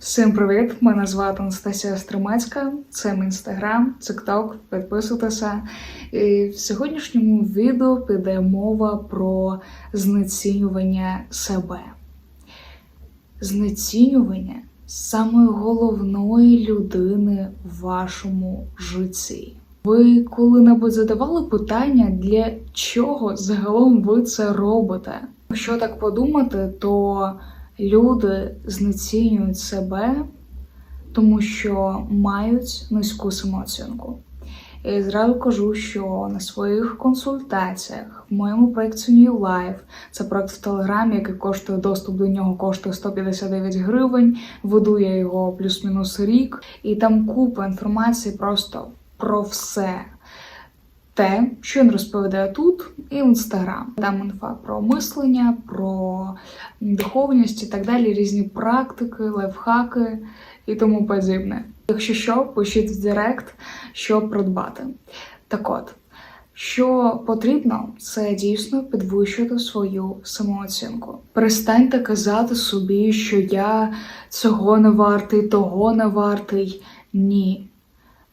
Всім привіт! Мене звати Анастасія Стримецька. Це мій інстаграм, тикток. Підписуйтеся. І в сьогоднішньому відео піде мова про знецінювання себе. Знецінювання самої головної людини в вашому житті. Ви коли-небудь задавали питання, для чого загалом ви це робите? Якщо так подумати, то люди знецінюють себе, тому що мають низьку самооцінку. І зразу кажу, що на своїх консультаціях в моєму проєкті New Life, це проєкт в Телеграмі, який коштує доступ до нього, коштує 159 гривень. Веду я його плюс-мінус рік, і там купа інформації просто про все. Те, що він розповідає тут, і в інстаграм. Там інфа про мислення, про духовність і так далі, різні практики, лайфхаки і тому подібне. Якщо що, пишіть в Директ, що придбати. Так от, що потрібно, це дійсно підвищити свою самооцінку. Перестаньте казати собі, що я цього не вартий, того не вартий. Ні.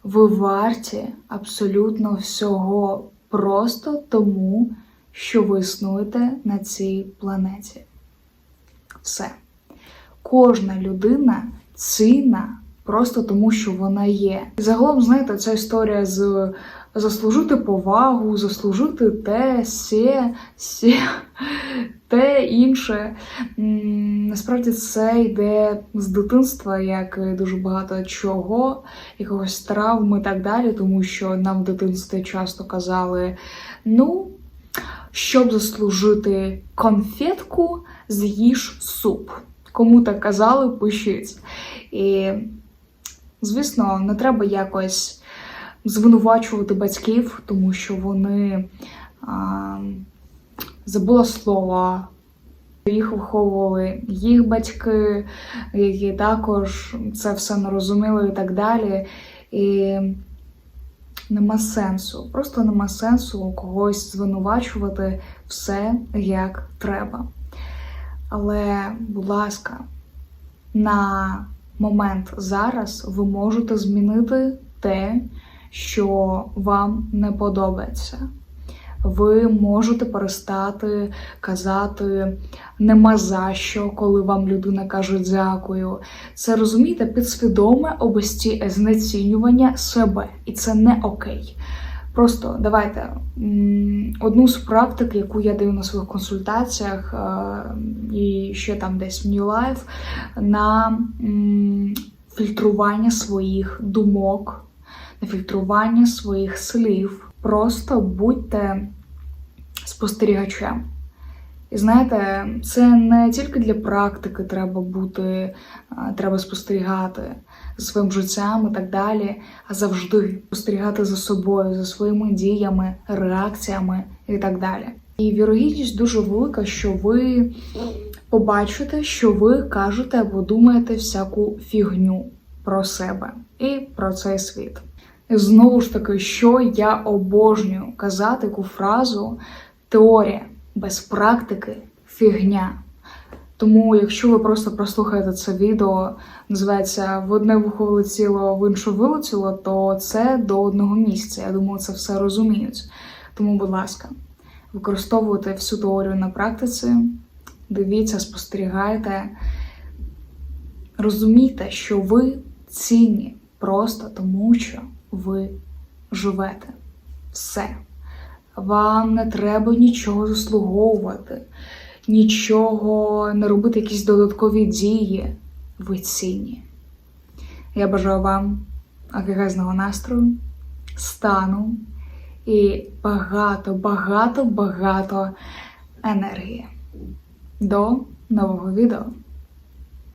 Ви варті абсолютно всього просто тому, що ви існуєте на цій планеті. Все. Кожна людина цінна просто тому, що вона є. Загалом, знаєте, ця історія з заслужити повагу, заслужити те, сє, сє, те інше. Насправді це йде з дитинства, як дуже багато чого, якогось травм і так далі, тому що нам в дитинстві часто казали: ну, щоб заслужити конфетку, з'їж суп. Кому так казали, пишіть. І, звісно, не треба якось звинувачувати батьків, тому що вони а, забула слово. Їх виховували їх батьки, які також це все не розуміли і так далі. І нема сенсу. Просто нема сенсу когось звинувачувати все як треба. Але, будь ласка, на момент зараз ви можете змінити те, що вам не подобається. Ви можете перестати казати нема за що, коли вам людина каже дякую. Це розумієте, підсвідоме обесті знецінювання себе, і це не окей. Просто давайте одну з практик, яку я даю на своїх консультаціях, е, і ще там десь в New Life, на фільтрування своїх думок, на фільтрування своїх слів. Просто будьте спостерігачем. І знаєте, це не тільки для практики треба бути, треба спостерігати за своїм життям і так далі, а завжди спостерігати за собою, за своїми діями, реакціями і так далі. І вірогідність дуже велика, що ви побачите, що ви кажете або думаєте всяку фігню про себе і про цей світ. Знову ж таки, що я обожнюю казати яку фразу теорія без практики фігня. Тому, якщо ви просто прослухаєте це відео, називається в одне вухо влетіло, в інше вилетіло, то це до одного місця. Я думаю, це все розуміють. Тому, будь ласка, використовуйте всю теорію на практиці, дивіться, спостерігайте, розумійте, що ви цінні просто тому, що ви живете. Все. Вам не треба нічого заслуговувати, нічого не робити якісь додаткові дії. Ви цінні. Я бажаю вам агрегазного настрою, стану і багато, багато, багато енергії. До нового відео!